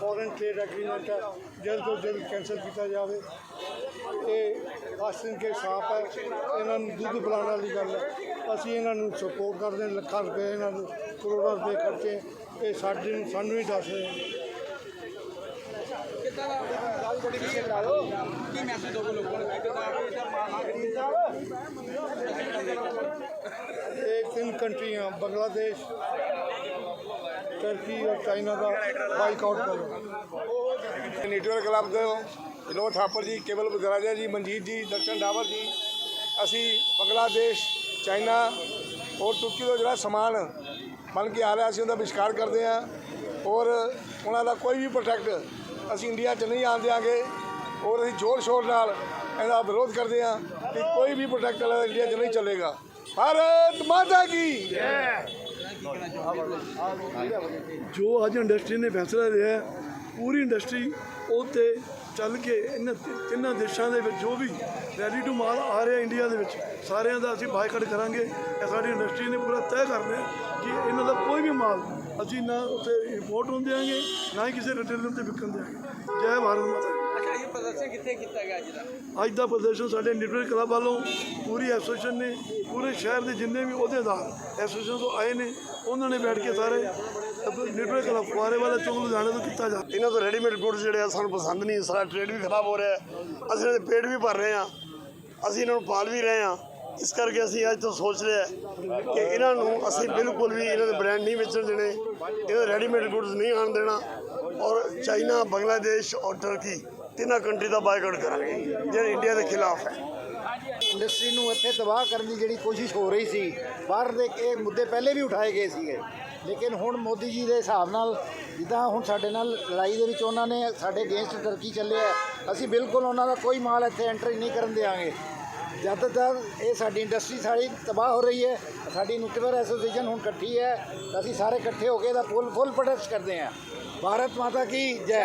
Foreign trade agreement ਹੈ ਜਲਦ ਤੋਂ ਜਲਦ ਕੈਂਸਲ ਕੀਤਾ ਜਾਵੇ। ਇਹ ਆਸਟਨ ਕੇ ਸਾਫ਼ ਹੈ ਇਹਨਾਂ ਨੂੰ ਦੁੱਧ ਪਿਲਾਉਣ ਵਾਲੀ ਗੱਲ ਹੈ। ਅਸੀਂ ਇਹਨਾਂ ਨੂੰ ਸਪੋਰਟ ਕਰਦੇ ਹਾਂ ਲੱਖਾਂ ਰੁਪਏ ਇਹਨਾਂ ਨੂੰ ਕਰੋੜਾਂ ਰੁਪਏ ਖਰਚੇ ਇਹ ਸਾਡੇ ਨੂੰ ਸਾਨੂੰ ਹੀ ਦੱਸ ਰਹੇ ਨੇ। ਕਿੱਦਾਂ ਦਾ ਗੱਲ ਬੜੀ ਪਿੱਛੇ ਕਰਾ ਦਿਓ ਕੀ ਮੈਸੇਜ ਦੋਗੇ ਲੋਕਾਂ ਨੂੰ? ਕਿੱਦਾਂ ਕੰਟਰੀਆਂ, ਬੰਗਲਾਦੇਸ਼ ਟਰਕੀ ਔਰ ਚਾਈਨਾ ਦਾ ਬਾਈਕਾਟ ਕਰੋ। ਨੈਟਵਰਕ ਕਲੱਬ ਦੇ ਵਿਨੋਦ ਥਾਪਰ ਜੀ, ਕੇਵਲ ਬਗਰਾਜਾ ਜੀ, ਮਨਜੀਤ ਜੀ, ਦਰਸ਼ਨ ਡਾਵਰ ਜੀ, ਅਸੀਂ ਬੰਗਲਾਦੇਸ਼, ਚਾਈਨਾ ਔਰ ਤੁਰਕੀ ਦਾ ਜਿਹੜਾ ਸਮਾਨ ਬਣ ਕੇ ਆ ਰਿਹਾ, ਅਸੀਂ ਉਹਦਾ ਵਿਸ਼ਕਾਰ ਕਰਦੇ ਹਾਂ ਔਰ ਉਹਨਾਂ ਦਾ ਕੋਈ ਵੀ ਪ੍ਰੋਟੈਕਟ ਅਸੀਂ ਇੰਡੀਆ 'ਚ ਨਹੀਂ ਆਉਣ ਦਿਆਂਗੇ ਔਰ ਅਸੀਂ ਜ਼ੋਰ ਸ਼ੋਰ ਨਾਲ ਇਹਦਾ ਵਿਰੋਧ ਕਰਦੇ ਹਾਂ ਕਿ ਕੋਈ ਵੀ ਪ੍ਰੋਟੈਕਟ ਇੰਡੀਆ 'ਚ ਨਹੀਂ ਚੱਲੇਗਾ। ਭਾਰਤ ਮਾਤਾ ਕੀ? ਜੋ ਅੱਜ ਇੰਡਸਟਰੀ ਨੇ ਫੈਸਲਾ ਲਿਆ ਪੂਰੀ ਇੰਡਸਟਰੀ ਉਹ 'ਤੇ ਚੱਲ ਕੇ ਇਹਨਾਂ ਤਿੰਨਾਂ ਦੇਸ਼ਾਂ ਦੇ ਵਿੱਚ ਜੋ ਵੀ ਰੈਡੀ ਟੂ ਮਾਲ ਆ ਰਿਹਾ ਇੰਡੀਆ ਦੇ ਵਿੱਚ, ਸਾਰਿਆਂ ਦਾ ਅਸੀਂ ਬਾਈਕਾਟ ਕਰਾਂਗੇ। ਇਹ ਸਾਡੀ ਇੰਡਸਟਰੀ ਨੇ ਪੂਰਾ ਤੈਅ ਕਰ ਲਿਆ ਕਿ ਇਹਨਾਂ ਦਾ ਕੋਈ ਵੀ ਮਾਲ ਅਸੀਂ ਨਾ ਉੱਥੇ ਇੰਪੋਰਟ ਹੋਣ ਦਿਆਂਗੇ, ਨਾ ਹੀ ਕਿਸੇ ਰਿਟੇਲਰ ਤੇ ਵਿਕਣ ਦਿਆਂਗੇ। ਜੈ ਭਾਰਤ ਮਾਤਾ ਇਹ ਪ੍ਰਦਰਸ਼ਨ ਕਿੱਥੇ ਕੀਤਾ ਗਿਆ ਅੱਜ ਦਾ? ਅੱਜ ਦਾ ਪ੍ਰਦਰਸ਼ਨ ਸਾਡੇ ਨੈਟਵਰਕ ਕਲੱਬ ਵੱਲੋਂ ਪੂਰੀ ਐਸੋਸੀਏਸ਼ਨ ਨੇ ਪੂਰੇ ਸ਼ਹਿਰ ਦੇ ਜਿੰਨੇ ਵੀ ਅਹੁਦੇਦਾਰ ਐਸੋਸੀਏਸ਼ਨ ਤੋਂ ਆਏ ਨੇ ਉਹਨਾਂ ਨੇ ਬੈਠ ਕੇ ਸਾਰੇ ਨੈਟਵਰਕ ਕਲੱਬ ਫੁਆਰੇ ਵਾਲਾ ਚੌਂਕ ਲੁਧਿਆਣੇ ਤੋਂ ਕੀਤਾ ਜਾ ਇਹਨਾਂ ਤੋਂ ਰੈਡੀਮੇਡ ਗੁੱਡਸ ਜਿਹੜੇ ਆ ਸਾਨੂੰ ਪਸੰਦ ਨਹੀਂ ਸਾਡਾ ਟ੍ਰੇਡ ਵੀ ਖਰਾਬ ਹੋ ਰਿਹਾ ਹੈ। ਅਸੀਂ ਇਹਨਾਂ ਦੇ ਪੇਟ ਵੀ ਭਰ ਰਹੇ ਹਾਂ। ਅਸੀਂ ਇਹਨਾਂ ਨੂੰ ਪਾਲ ਵੀ ਰਹੇ ਹਾਂ। ਇਸ ਕਰਕੇ ਅਸੀਂ ਅੱਜ ਤੋਂ ਸੋਚ ਰਹੇ ਹਾਂ ਕਿ ਇਹਨਾਂ ਨੂੰ ਅਸੀਂ ਬਿਲਕੁਲ ਵੀ ਇਹਨਾਂ ਦੇ ਬ੍ਰਾਂਡ ਨਹੀਂ ਵੇਚਣ ਦੇਣੇ। ਇਹਨਾਂ ਦੇ ਰੈਡੀਮੇਡ ਗੁੱਡਸ ਨਹੀਂ ਆਉਣ ਦੇਣਾ। ਔਰ ਚਾਈਨਾ ਬੰਗਲਾਦੇਸ਼ ਔਰ ਟਰਕੀ ਤਿੰਨਾਂ ਕੰਟਰੀ ਦਾ ਬਾਈਕਾਟ ਕਰਾਂਗੇ ਜਿਹੜੇ ਇੰਡੀਆ ਦੇ ਖਿਲਾਫ ਹੈ। ਇੰਡਸਟਰੀ ਨੂੰ ਇੱਥੇ ਤਬਾਹ ਕਰਨ ਦੀ ਜਿਹੜੀ ਕੋਸ਼ਿਸ਼ ਹੋ ਰਹੀ ਸੀ ਬਾਹਰ ਦੇ ਇਹ ਮੁੱਦੇ ਪਹਿਲੇ ਵੀ ਉਠਾਏ ਗਏ ਸੀਗੇ। ਲੇਕਿਨ ਹੁਣ ਮੋਦੀ ਜੀ ਦੇ ਹਿਸਾਬ ਨਾਲ ਜਿੱਦਾਂ ਹੁਣ ਸਾਡੇ ਨਾਲ ਲੜਾਈ ਦੇ ਵਿੱਚ ਉਹਨਾਂ ਨੇ ਸਾਡੇ ਅਗੇਂਸਟ ਟਰਕੀ ਚੱਲਿਆ ਹੈ, ਅਸੀਂ ਬਿਲਕੁਲ ਉਹਨਾਂ ਦਾ ਕੋਈ ਮਾਲ ਇੱਥੇ ਐਂਟਰੀ ਨਹੀਂ ਕਰਨ ਦੇਵਾਂਗੇ ਜਦ ਤੱਕ ਇਹ ਸਾਡੀ ਇੰਡਸਟਰੀ ਸਾਰੀ ਤਬਾਹ ਹੋ ਰਹੀ ਹੈ ਸਾਡੀ ਨਿਊਕਲੀਅਰ ਐਸੋਸੀਏਸ਼ਨ ਹੁਣ ਇਕੱਠੀ ਹੈ ਅਸੀਂ ਸਾਰੇ ਇਕੱਠੇ ਹੋ ਕੇ ਇਹਦਾ ਫੁੱਲ ਫੁੱਲ ਪ੍ਰੋਟੈਸਟ ਕਰਦੇ ਹਾਂ। ਭਾਰਤ ਮਾਤਾ ਕੀ ਜੈ।